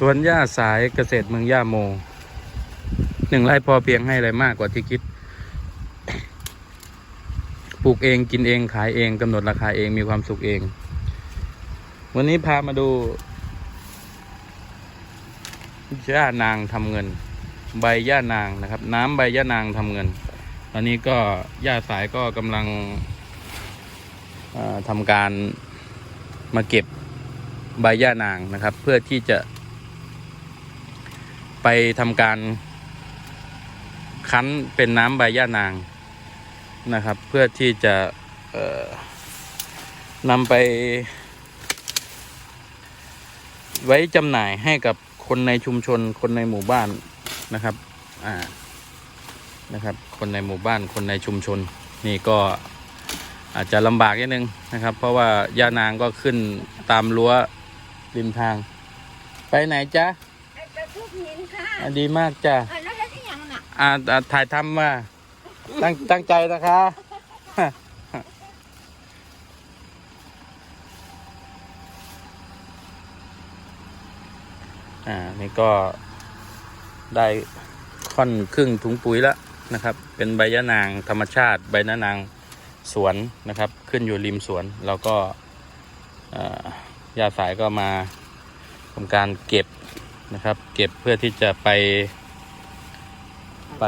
สวนหญ้าสายเกษตรเมืองย่าโมหนึ่งไร่พอเพียงให้อะไรมากกว่าที่คิด ปลูกเองกินเองขายเองกำหนดราคาเองมีความสุขเอง วันนี้พามาดูย่านางทำเงิน ใบย่านางนะครับ น้ำใบย่านางทำเงิน ตอนนี้ก็ย่าสายก็กำลังทำการมาเก็บใบย่านางนะครับ เพื่อที่จะ ไปทำการ คั้นเป็นน้ำใบย่านางนะครับ เพื่อที่จะนำไป ไว้จำหน่ายให้กับคนในชุมชนคนในหมู่บ้านนะครับอ่านะครับ คนในหมู่บ้านคนในชุมชน นี่ก็อาจจะลำบากนิดนึงนะครับ เพราะว่าย่านางก็ขึ้นตามรั้วริมทาง ไปไหนจ๊ะ ไอ้ไปพวกหินค่ะ อะดีมากจ้ะอะแล้วแล้วที่ยังน่ะอ่าอ่าถ่ายทำมาตั้งตั้งใจนะคะ อ่า นี่ก็ได้ค่อนครึ่งถุงปุ๋ยแล้วนะครับ เป็นใบยะนางธรรมชาติ ใบยะนางสวนนะครับ ขึ้นอยู่ริมสวน แล้วก็เอ่อยาสายก็มาทำการเก็บ นะครับ เก็บเพื่อที่จะไป ไป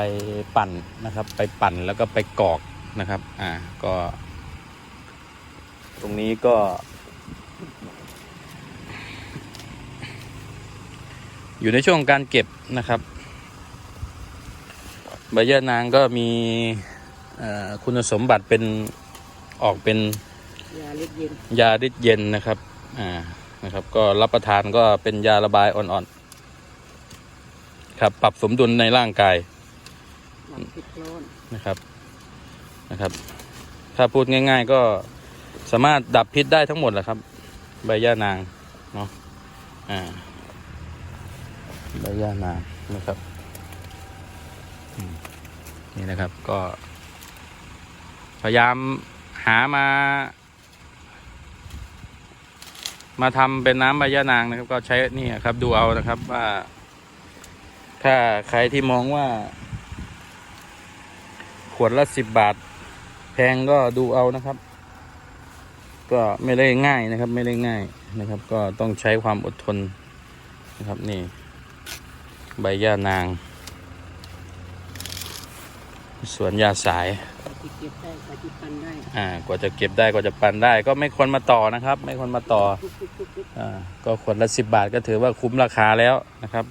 ปั่นนะครับ ไปปั่นแล้วก็ไปกรอกนะครับ อ่าก็ ตรงนี้ก็ อยู่ในช่วงการเก็บนะครับใบยะนางก็มีเอ่อคุณสมบัติเป็นออกเป็นยาเล็ดเย็นยาฤทธิ์เย็นนะครับ อ่า นะครับ ก็รับประทานก็เป็นยาระบายอ่อนๆ ครับ ปรับสมดุลในร่างกายหลังผิดร้อนนะครับนะครับ ถ้าพูดง่าย ๆ ก็สามารถดับพิษได้ทั้งหมดแหละครับ ใบย่านางเนาะอ่าใบย่านางนะครับอืมนี่นะครับก็ พยายามหามา มาทำเป็นน้ำใบย่านางนะครับ ก็ใช้นี่ครับ ดูเอานะครับว่า ถ้าใครที่มองว่า ขวดละสิบบาท แพงก็ดูเอานะครับ ก็ไม่ได้ง่ายนะครับ ไม่ได้ง่ายนะครับ ก็ต้องใช้ความอดทนนะครับนี่ ใบย่านาง สวนยาสายกว่าจะเก็บได้กว่าจะปันได้อ่ากว่าจะเก็บได้กว่าจะปั่นได้ ก็ไม่ควรมาต่อนะครับ ไม่ควรมาต่อปุ๊บปุ๊บปุ๊บปุ๊บอ่าก็ขวดละสิบบาทก็ถือว่าคุ้มราคาแล้วนะครับ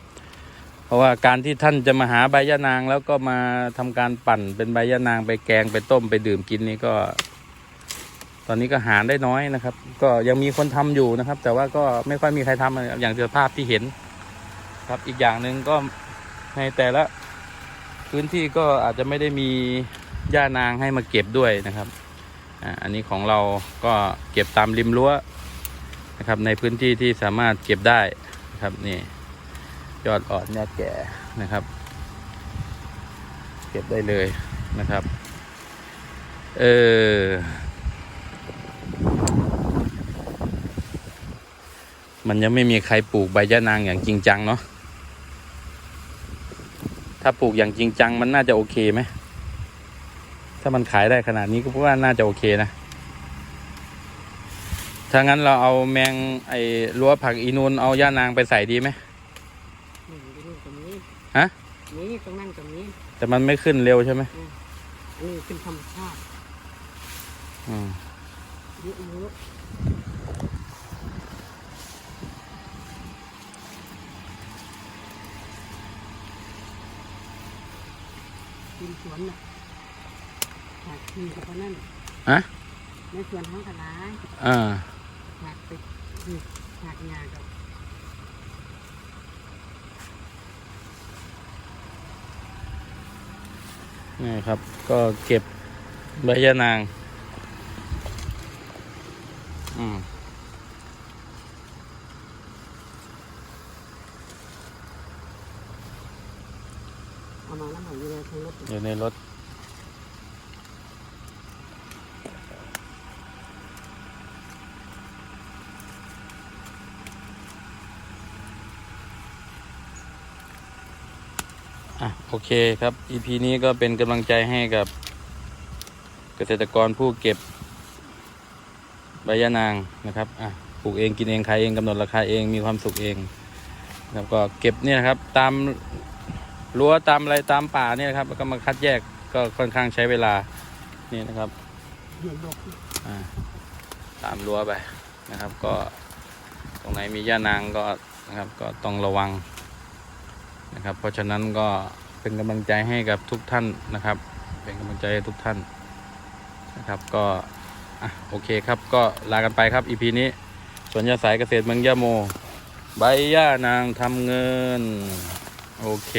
เพราะว่าการที่ท่านจะมาหาใบยะนางแล้วก็มาทำการปั่นเป็นใบยะนางไปแกงไปต้มไปดื่มกินนี่ก็ ตอนนี้ก็หาได้น้อยนะครับ ก็ยังมีคนทำอยู่นะครับ แต่ว่าก็ไม่ค่อยมีใครทำอย่างสภาพที่เห็นครับอีกอย่างหนึ่งก็ในแต่ละพื้นที่ก็อาจจะไม่ได้มีหญ้านางให้มาเก็บด้วยนะครับอันนี้ของเราก็เก็บตามริมรั้วนะครับ ในพื้นที่ที่สามารถเก็บได้นะครับนี่ ยอดอ่อนยอดแก่นะครับ เก็บได้เลยนะครับ เออมันยังไม่มีใครปลูกใบยะนางอย่างจริงจังเนาะ ถ้าปลูกอย่างจริงจังมันน่าจะโอเคไหม ถ้ามันขายได้ขนาดนี้ก็ว่าน่าจะโอเคนะ ถ้างั้นเราเอาแมงไอ้รั้วผักอีนูนเอาย่านางไปใส่ดีไหม ฮะ นี่ตรงนั้นตรงนี้แต่มันไม่ขึ้นเร็วใช่ไหมอันนี้เป็นธรรมชาติอืมเยอะเยอะเป็นสวนน่ะหากที่กับนั่นอะในสวนทั้งกระลายอ่าหากไปนี่หากงากับ นี่ครับ ก็เก็บใบยะนาง อืมเอามาแล้วหน่อยอยู่ในทางรถ อะโอเคครับ EP นี้ก็เป็นกำลังใจให้กับ เกษตรกรผู้เก็บใบยะนางนะครับอะปลูกเองกินเองขายเองกำหนดราคาเองมีความสุขเองแล้วก็เก็บเนี่ยนะครับ ตามรั้วตามอะไรตามป่าเนี่ยนะครับ แล้วก็มาคัดแยกก็ค่อนข้างใช้เวลานี่นะครับตามรั้วไปนะครับ ก็ตรงไหนมีย่านางก็นะครับ ก็ต้องระวัง นะครับ เพราะฉะนั้นก็เป็นกำลังใจให้กับทุกท่านนะครับ เป็นกำลังใจให้ทุกท่านนะครับก็อะโอเคครับก็ลากันไปครับ EP นี้สวนยาสายเกษตรเมืองยะโม ใบย่านางทำเงิน โอเค